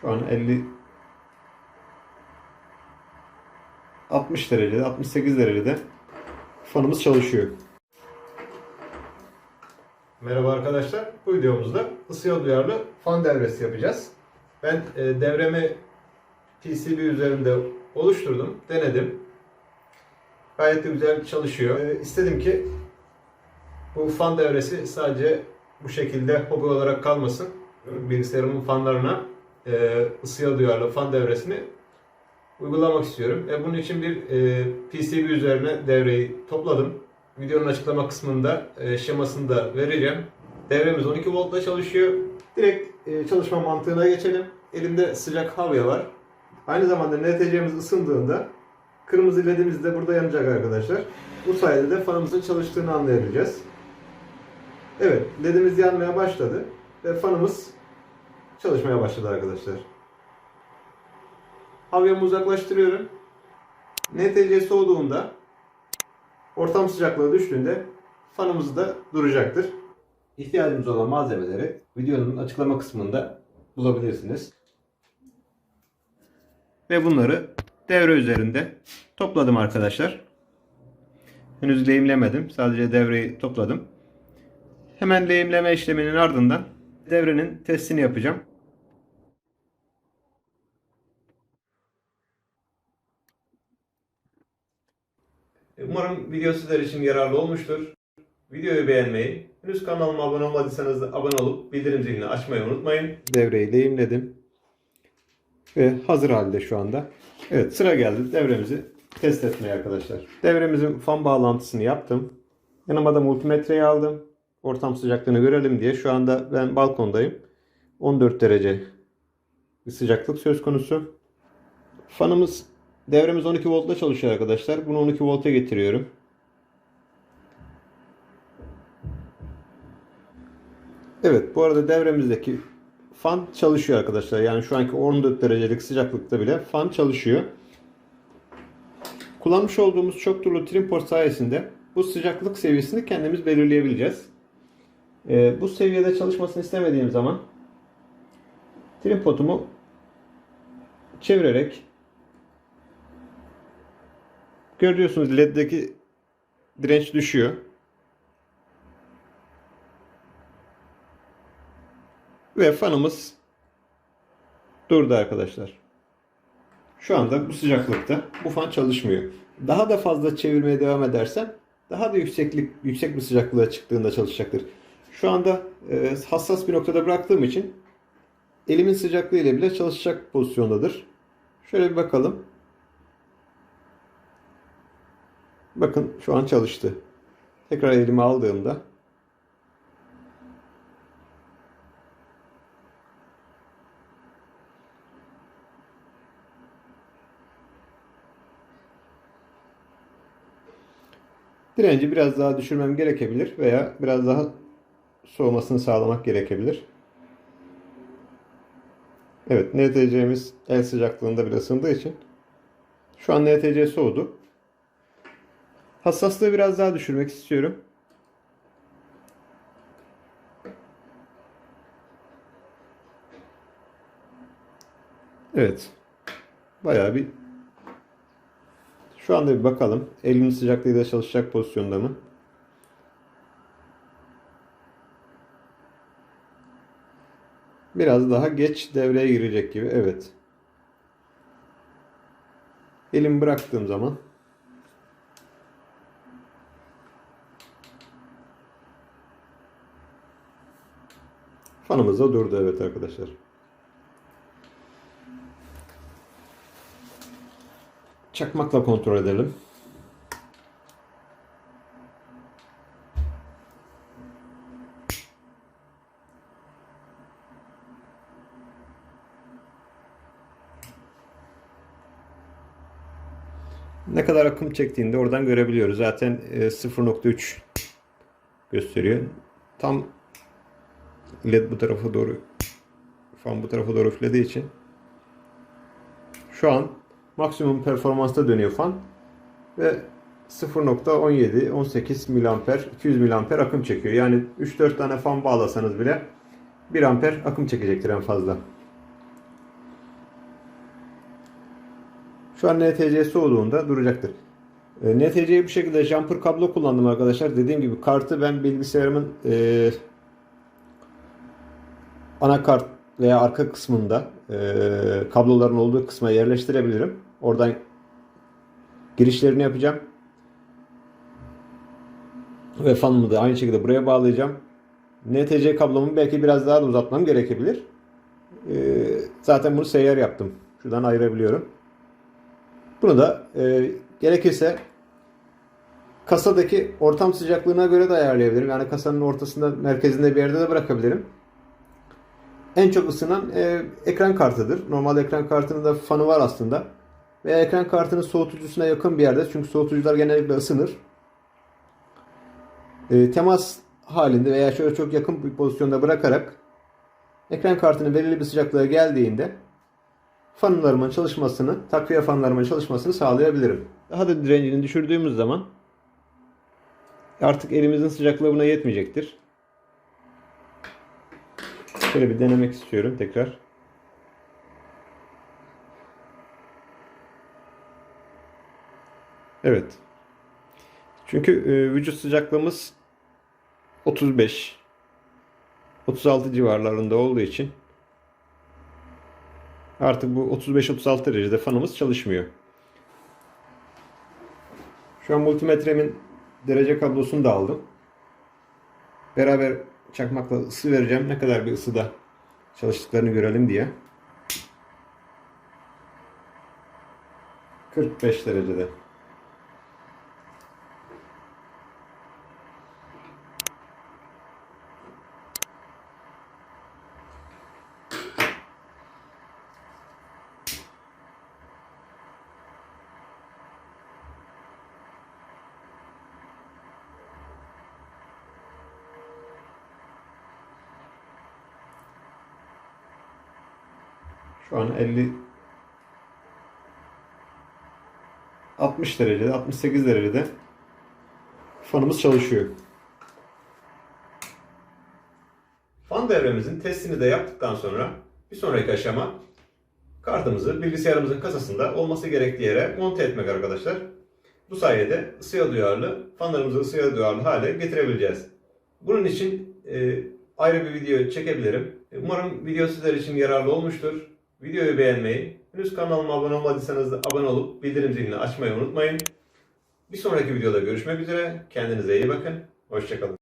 Şu an 50 60 derecede, 68 derecede fanımız çalışıyor. Merhaba arkadaşlar. Bu videomuzda ısıya duyarlı fan devresi yapacağız. Ben e, devremi PCB üzerinde oluşturdum, denedim. Gayet de güzel çalışıyor. E, istedim ki bu fan devresi sadece bu şekilde hobi olarak kalmasın. Bilgisayarımın fanlarına e, ısıya duyarlı fan devresini uygulamak istiyorum. E, bunun için bir e, PCB üzerine devreyi topladım. Videonun açıklama kısmında e, şemasını da vereceğim. Devremiz 12 voltla çalışıyor. Direkt e, çalışma mantığına geçelim. Elimde sıcak havya var. Aynı zamanda NTC'miz ısındığında kırmızı ledimiz de burada yanacak arkadaşlar. Bu sayede de fanımızın çalıştığını anlayabileceğiz. Evet, ledimiz yanmaya başladı ve fanımız çalışmaya başladı arkadaşlar. Havyamı uzaklaştırıyorum. NTC soğuduğunda ortam sıcaklığı düştüğünde fanımız da duracaktır. İhtiyacımız olan malzemeleri videonun açıklama kısmında bulabilirsiniz. Ve bunları devre üzerinde topladım arkadaşlar. Henüz lehimlemedim. Sadece devreyi topladım. Hemen lehimleme işleminin ardından devrenin testini yapacağım. Umarım video sizler için yararlı olmuştur. Videoyu beğenmeyi, henüz kanalıma abone olmadıysanız da abone olup bildirim zilini açmayı unutmayın. Devreyi lehimledim. Ve hazır halde şu anda. Evet sıra geldi devremizi test etmeye arkadaşlar. Devremizin fan bağlantısını yaptım. Yanıma da multimetreyi aldım. Ortam sıcaklığını görelim diye. Şu anda ben balkondayım. 14 derece bir sıcaklık söz konusu. Fanımız devremiz 12 voltla çalışıyor arkadaşlar. Bunu 12 volta getiriyorum. Evet bu arada devremizdeki fan çalışıyor arkadaşlar. Yani şu anki 14 derecelik sıcaklıkta bile fan çalışıyor. Kullanmış olduğumuz çok turlu trim port sayesinde bu sıcaklık seviyesini kendimiz belirleyebileceğiz. Ee, bu seviyede çalışmasını istemediğim zaman trim potumu çevirerek görüyorsunuz led'deki direnç düşüyor. Ve fanımız durdu arkadaşlar. Şu anda bu sıcaklıkta bu fan çalışmıyor. Daha da fazla çevirmeye devam edersem daha da yükseklik yüksek bir sıcaklığa çıktığında çalışacaktır. Şu anda e, hassas bir noktada bıraktığım için elimin sıcaklığı ile bile çalışacak pozisyondadır. Şöyle bir bakalım. Bakın şu an çalıştı. Tekrar elime aldığımda Direnci biraz daha düşürmem gerekebilir veya biraz daha soğumasını sağlamak gerekebilir. Evet, NTC'miz el sıcaklığında bile ısındığı için şu an NTC soğudu. Hassaslığı biraz daha düşürmek istiyorum. Evet. Bayağı bir şu anda bir bakalım. Elimin sıcaklığıyla çalışacak pozisyonda mı? Biraz daha geç devreye girecek gibi. Evet. Elimi bıraktığım zaman fanımız da durdu evet arkadaşlar. Çakmakla kontrol edelim. Ne kadar akım çektiğini de oradan görebiliyoruz. Zaten e, 0.3 gösteriyor. Tam led bu tarafa doğru fan bu tarafa doğru üflediği için şu an maksimum performansta dönüyor fan ve 0.17 18 miliamper 200 miliamper akım çekiyor. Yani 3-4 tane fan bağlasanız bile 1 amper akım çekecektir en fazla. Şu an NTC soğuduğunda duracaktır. E, NTC'ye bu şekilde jumper kablo kullandım arkadaşlar. Dediğim gibi kartı ben bilgisayarımın e, anakart veya arka kısmında e, kabloların olduğu kısma yerleştirebilirim. Oradan girişlerini yapacağım. Ve fanımı da aynı şekilde buraya bağlayacağım. NTC kablomu belki biraz daha da uzatmam gerekebilir. E, zaten bunu seyyar yaptım. Şuradan ayırabiliyorum. Bunu da e, gerekirse kasadaki ortam sıcaklığına göre de ayarlayabilirim. Yani kasanın ortasında, merkezinde bir yerde de bırakabilirim. En çok ısınan e, ekran kartıdır. Normal ekran kartının da fanı var aslında. Ve ekran kartının soğutucusuna yakın bir yerde. Çünkü soğutucular genellikle ısınır. E, temas halinde veya şöyle çok yakın bir pozisyonda bırakarak ekran kartının belirli bir sıcaklığa geldiğinde fanlarımın çalışmasını, takviye fanlarımın çalışmasını sağlayabilirim. Daha da direncini düşürdüğümüz zaman artık elimizin sıcaklığı buna yetmeyecektir. Şöyle bir denemek istiyorum tekrar. Evet. Çünkü e, vücut sıcaklığımız 35 36 civarlarında olduğu için artık bu 35-36 derecede fanımız çalışmıyor. Şu an multimetremin derece kablosunu da aldım. Beraber çakmakla ısı vereceğim. Ne kadar bir ısıda çalıştıklarını görelim diye. 45 derecede. Şu an 50 60 derecede, 68 derecede fanımız çalışıyor. Fan devremizin testini de yaptıktan sonra bir sonraki aşama kartımızı bilgisayarımızın kasasında olması gerektiği yere monte etmek arkadaşlar. Bu sayede ısıya duyarlı, fanlarımızı ısıya duyarlı hale getirebileceğiz. Bunun için e, ayrı bir video çekebilirim. Umarım video sizler için yararlı olmuştur. Videoyu beğenmeyi, henüz kanalıma abone olmadıysanız da abone olup bildirim zilini açmayı unutmayın. Bir sonraki videoda görüşmek üzere. Kendinize iyi bakın. Hoşçakalın.